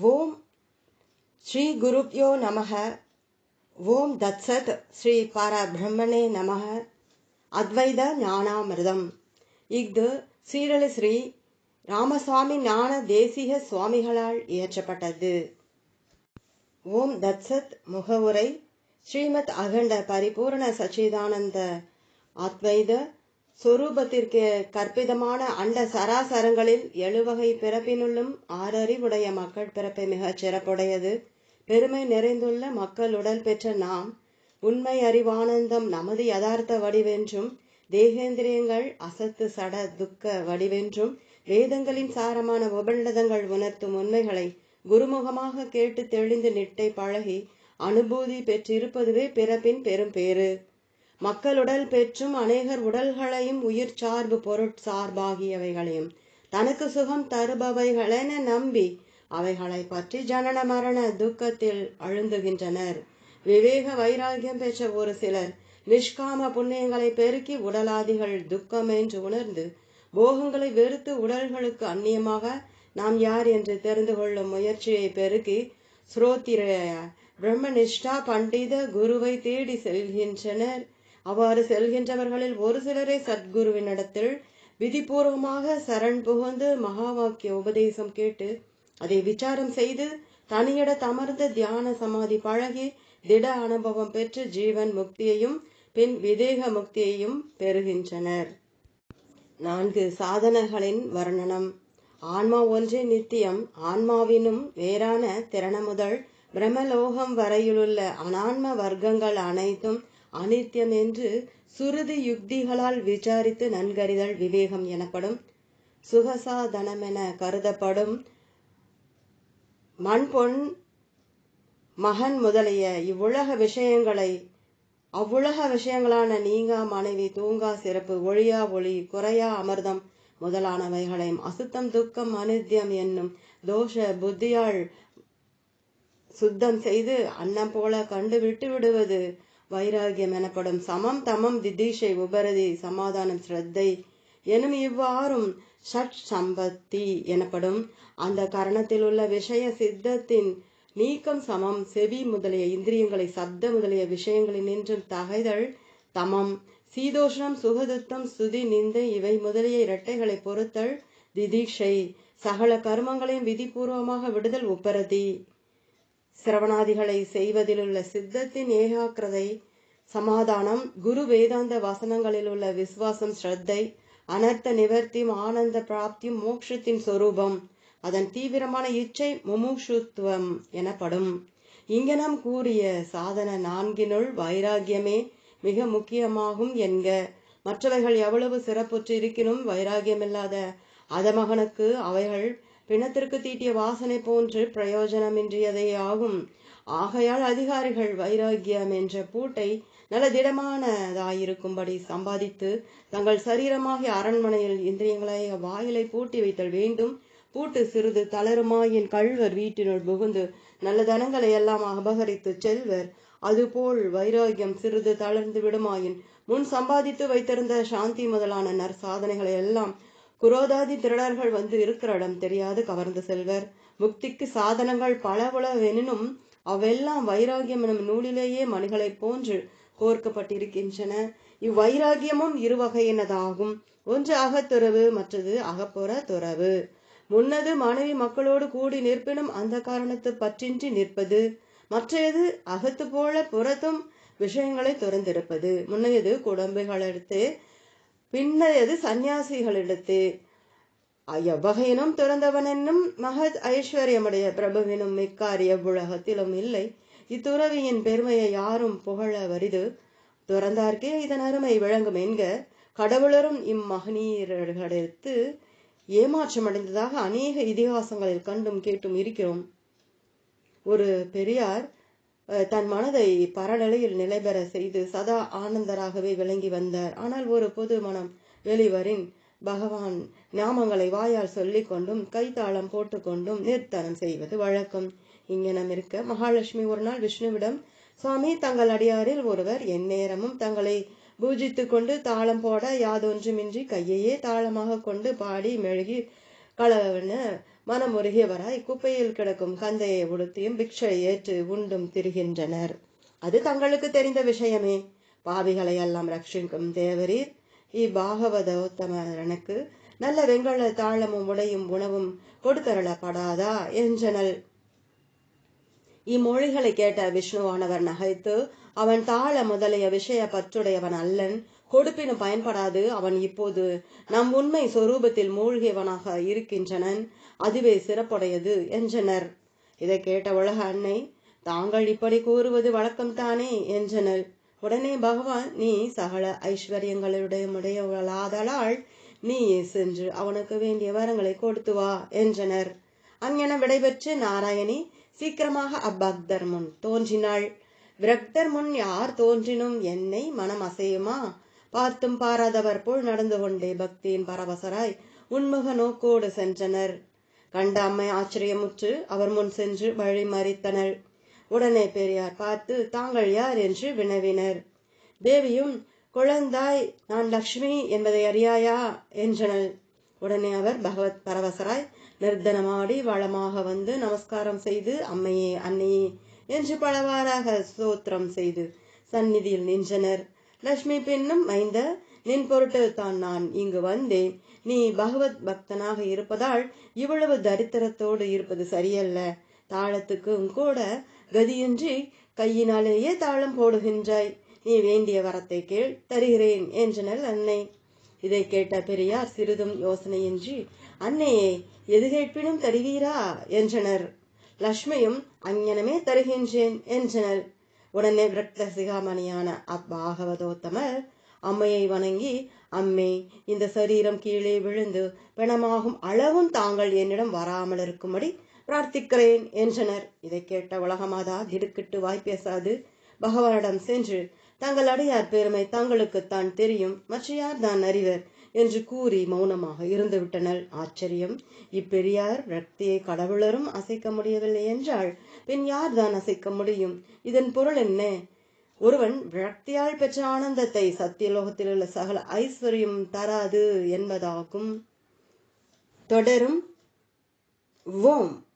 ஓம் ஸ்ரீ குருப்யோ நமக ஓம் தத்சத் ஸ்ரீ பாரபிரம்மனே நமக அத்வைத ஞானாமிர்தம். இஃது சீரழ ஸ்ரீ ராமசுவாமி ஞான தேசிக சுவாமிகளால் இயற்றப்பட்டது. ஓம் தத்சத் முகவுரை ஸ்ரீமத் அகண்ட பரிபூர்ண சச்சிதானந்த அத்வைத சொரூபத்திற்கு கற்பிதமான அண்ட சராசரங்களில் எழுவகை பிறப்பினுள்ளும் ஆறறிவுடைய மக்கள் பிறப்பை மிகச் சிறப்புடையது. பெருமை நிறைந்துள்ள மக்கள் உடல் பெற்ற நாம் உண்மை அறிவானந்தம் நமது யதார்த்த வடிவென்றும் தேகேந்திரியங்கள் அசத்து சட துக்க வடிவென்றும் வேதங்களின் சாரமான உபநிடதங்கள் உணர்த்தும் உண்மைகளை குருமுகமாக கேட்டு தெளிந்து நிட்டை பழகி அனுபூதி பெற்றிருப்பதுவே பிறப்பின் பெரும் பேறு மக்களுடல் பெற்றும் அநேகர் உடல்களையும் உயிர் சார்பு பொருட்சார்பாகியவைகளையும் தனக்கு சுகம் தருபவைகளென நம்பி அவைகளை பற்றி ஜனன மரண துக்கத்தில் அழுந்துகின்றனர். விவேக வைராகியம் பெற்ற ஒரு சிலர் நிஷ்காம புண்ணியங்களை பெருக்கி உடலாதிகள் துக்கம் என்று உணர்ந்து போகங்களை வெறுத்து உடல்களுக்கு அந்நியமாக நாம் யார் என்று தெரிந்து கொள்ளும் முயற்சியை பெருக்கி ஸ்ரோத்திர பிரம்மனிஷ்டா பண்டித குருவை தேடி செல்கின்றனர். அவ்வாறு செல்கின்றவர்களில் ஒரு சிலரே சத்குருவினிடத்தில் விதிபூர்வமாக சரண் புகுந்து மகா வாக்கிய உபதேசம் கேட்டு அதை விசாரம் செய்து தனியிட தமர்ந்து தியான சமாதி பழகி திட அனுபவம் பெற்று ஜீவன் முக்தியையும் பின் விதேக முக்தியையும் பெறுகின்றனர். நான்கு சாதனைகளின் வர்ணனம். ஆன்மா ஒன்றே நித்தியம். ஆன்மாவினும் வேறான திறன முதல் பிரம்மலோகம் வரையிலுள்ள அனான்ம வர்க்கங்கள் அனைத்தும் அனித்தியம் என்று சுருதி யுக்திகளால் விசாரித்து நன்கறிதல் விவேகம் எனப்படும் சுகசாதனமென கருதப்படும் மண்பொன் மகன் முதலிய இவ்வுலக விஷயங்களை அவ்வுலக விஷயங்களான நீங்கா மனைவி தூங்கா சிறப்பு ஒழியா ஒளி குறையா அமிர்தம் முதலானவைகளையும் அசுத்தம் துக்கம் அனித்தியம் என்னும் தோஷ புத்தியால் சுத்தம் செய்து அன்னம் போல கண்டு விட்டு விடுவது வைராகியம் எனப்படும் சமம் தமம் திதீஷை உபரதி சமாதானம் ஸ்ரத்தை எனும் இவ்வாறும் ஷட் சம்பத்தி எனப்படும். அந்த கரணத்தில் உள்ள விஷய சித்தத்தின் நீக்கம் சமம். செவி முதலிய இந்திரியங்களை சப்த முதலிய விஷயங்களில் நின்றும் தகைதல் தமம். சீதோஷம் சுகதுத்தம் சுதி நிந்தை இவை முதலிய இரட்டைகளை பொறுத்தல் திதீஷை. சகல கர்மங்களையும் விதிபூர்வமாக விடுதல் உப்பரதி சிரவணாதிகளை செய்வதிலுள்ள சித்தத்தின் ஏகாக்கிரதை சமாதானம் குரு வேதாந்த வசனங்களில் உள்ள விசுவாசம் ஸ்ரத்தை அனர்த்த நிவர்த்தியும் ஆனந்த பிராப்தியும் மோட்சத்தின் சொரூபம் அதன் தீவிரமான இச்சை முமுஷுத்துவம் எனப்படும். இங்கனம் கூறிய சாதன நான்கினுள் வைராகியமே மிக முக்கியமாகும் என்க. மற்றவைகள் எவ்வளவு சிறப்புற்று இருக்கினும் வைராகியமில்லாத அதமகனுக்கு அவைகள் பிணத்திற்கு தீட்டிய வாசனை போன்று பிரயோஜனமின்றியதே ஆகும். ஆகையால் அதிகாரிகள் வைராகியம் என்ற பூட்டை நல்ல திடமானதாயிருக்கும்படி சம்பாதித்து தங்கள் சரீரமாகிய அரண்மனையில் இந்திரியங்களை வாயிலை பூட்டி வைத்தல் வேண்டும். பூட்டு சிறிது தளருமாயின் கள்வர் வீட்டினுள் புகுந்து நல்ல தனங்களை எல்லாம் அபகரித்து செல்வர் அதுபோல் வைராகியம் சிறிது தளர்ந்து விடுமாயின் முன் சம்பாதித்து வைத்திருந்த சாந்தி முதலான நற்சாதனைகளை எல்லாம் குரோதாதி திருடர்கள் வந்து இருக்கிற இடம் தெரியாது கவர்ந்து செல்வர். முக்திக்கு சாதனங்கள் பலவுளவெனினும் அவெல்லாம் வைராகியம் எனும் நூலிலேயே மணிகளைப் போன்று கோர்க்கப்பட்டிருக்கின்றன. இவ்வைராகியமும் இருவகையினதாகும். ஒன்று அகத்துறவு மற்றது அகப்புற துறவு. முன்னது மனைவி மக்களோடு கூடி நிற்பினும் அந்த காரணத்து பற்றின்றி நிற்பது. மற்றையது அகத்து போல புறத்தும் விஷயங்களை துறந்திருப்பது. முன்னையது குடம்புகளிடத்து பின்னர் அது சந்நியாசிகளிடத்து? எவ்வகையினும் துறந்தவனென்னும் மகத் ஐஸ்வர்யமுடைய பிரபுவினும் மிக்கார் எவ்வுலகத்திலும் இல்லை. இத்துறவியின் பெருமையை யாரும் புகழ வரிது துறந்தார்க்கே இதன் அருமை விளங்கும் என்க கடவுளரும் இம்மகனீரர்களுக்கு ஏமாற்றமடைந்ததாக அநேக இதிகாசங்களில் கண்டும் கேட்டும் இருக்கிறோம். ஒரு பெரியார் தன் மனதை பரநிலையில் நிலைபெற செய்து சதா ஆனந்தராகவே விளங்கி வந்தார். ஆனால் ஒரு பொது மனம் வெளிவரின் பகவான் நாமங்களை வாயால் சொல்லிக் கொண்டும் கைத்தாளம் போட்டுக்கொண்டும் நிர்த்தனம் செய்வது வழக்கம். இங்கனம் இருக்க மகாலட்சுமி ஒரு நாள் விஷ்ணுவிடம் சுவாமி தங்கள் அடியாரில் ஒருவர் எந்நேரமும் தங்களை பூஜித்து கொண்டு தாளம் போட யாதொன்றுமின்றி கையையே தாளமாக கொண்டு பாடி மெழுகி களவென மனமுருகியவராய் குப்பையில் கிடக்கும் கந்தையை உடுத்தியும் பிக்ஷை ஏற்று உண்டும் திரிகின்றனர். அது தங்களுக்கு தெரிந்த விஷயமே. பாவிகளை எல்லாம் ரட்சிக்கும் தேவரீர். இப்பாகவதோத்தமரனுக்கு நல்ல வெங்கல தாளமும் உடையும் உணவும் கொடுத்தரளப்படாதா என்றனர். இம்மொழிகளை கேட்ட விஷ்ணுவானவர் நகைத்து அவன் தாள முதலிய விஷய பற்றுடையவன் அல்லன். கொடுப்பினும் பயன்படாது. அவன் இப்போது நம் உண்மை சொரூபத்தில் மூழ்கியவனாக இருக்கின்றனன். அதுவே சிறப்புடையது என்றனர். இதை கேட்ட உலக அன்னை தாங்கள் இப்படி கூறுவது வழக்கம்தானே என்றனர். உடனே பகவான் நீ சகல ஐஸ்வர்யங்களுடைய உடையவளாதலால் நீ சென்று அவனுக்கு வேண்டிய வரங்களை கொடுத்து வா என்றனர். அங்கென விடைபெற்று நாராயணி சீக்கிரமாக அப்பக்தர் முன் தோன்றினாள். விரக்தர் முன் யார் தோன்றினும்? என்னை மனம் அசையுமா? பார்த்தும் பாராதவர் போல் நடந்து கொண்டே பக்தியின் பரவசராய் உன்முக நோக்கோடு சென்றனர். கண்ட அம்மை ஆச்சரியமுற்று அவர் முன் சென்று வழி மறித்தனர் உடனே பெரியார் பார்த்து தாங்கள் யார்? என்று வினவினர். தேவியும் குழந்தாய் நான் லக்ஷ்மி என்பதை அறியாயா? என்றனர். உடனே அவர் பகவத் பரவசராய் நிர்தனமாடி வளமாக வந்து நமஸ்காரம் செய்து அம்மையே அன்னையே என்று பலவாறாக சோத்திரம் செய்து சந்நிதியில் நின்றனர். லட்சுமி பெண்ணும் மைந்த நின் பொருட்டு தான் நான் இங்கு வந்தேன். நீ பகவத் பக்தனாக இருப்பதால் இவ்வளவு தரித்திரத்தோடு இருப்பது சரியல்ல. தாளத்துக்கும் கூட கதியின்றி கையினாலேயே தாளம் போடுகின்றாய். நீ வேண்டிய வரத்தை கேள் தருகிறேன் என்றனர் அன்னை. இதை கேட்ட பெரியார் சிறிதும் யோசனையின்றி அன்னையே எது கேட்பினும் தருவீரா? என்றனர். லக்ஷ்மியும் அங்ஙனமே தருகின்றேன் என்றனர். உடனே விரக்த சிகாமணியான அப்பாகவதோத்தமர் அம்மையை வணங்கி அம்மே இந்த சரீரம் கீழே விழுந்து பிணமாகும் அளவும் தாங்கள் என்னிடம் வராமல் இருக்கும்படி பிரார்த்திக்கிறேன் என்றனர். இதை கேட்ட உலகமாதா திடுக்கிட்டு வாய் பேசாது. பகவானிடம் சென்று தங்கள் அடையார் பெருமை தங்களுக்குத்தான் தெரியும் மற்ற யார் தான் அறிவர்? என்று கூறி மௌனமாக இருந்துவிட்டனர் ஆச்சரியம் இப்பெரியார் ரக்தியை கடவுளரும் அசைக்க முடியவில்லை என்றால் பின் யார்தான் அசைக்க முடியும்? இதன் பொருள் என்ன? ஒருவன் விரக்தியால் பெற்ற ஆனந்தத்தை சத்தியலோகத்தில் உள்ள சகல ஐஸ்வர்யம் தராது என்பதாகும். தொடரும். ஓம்.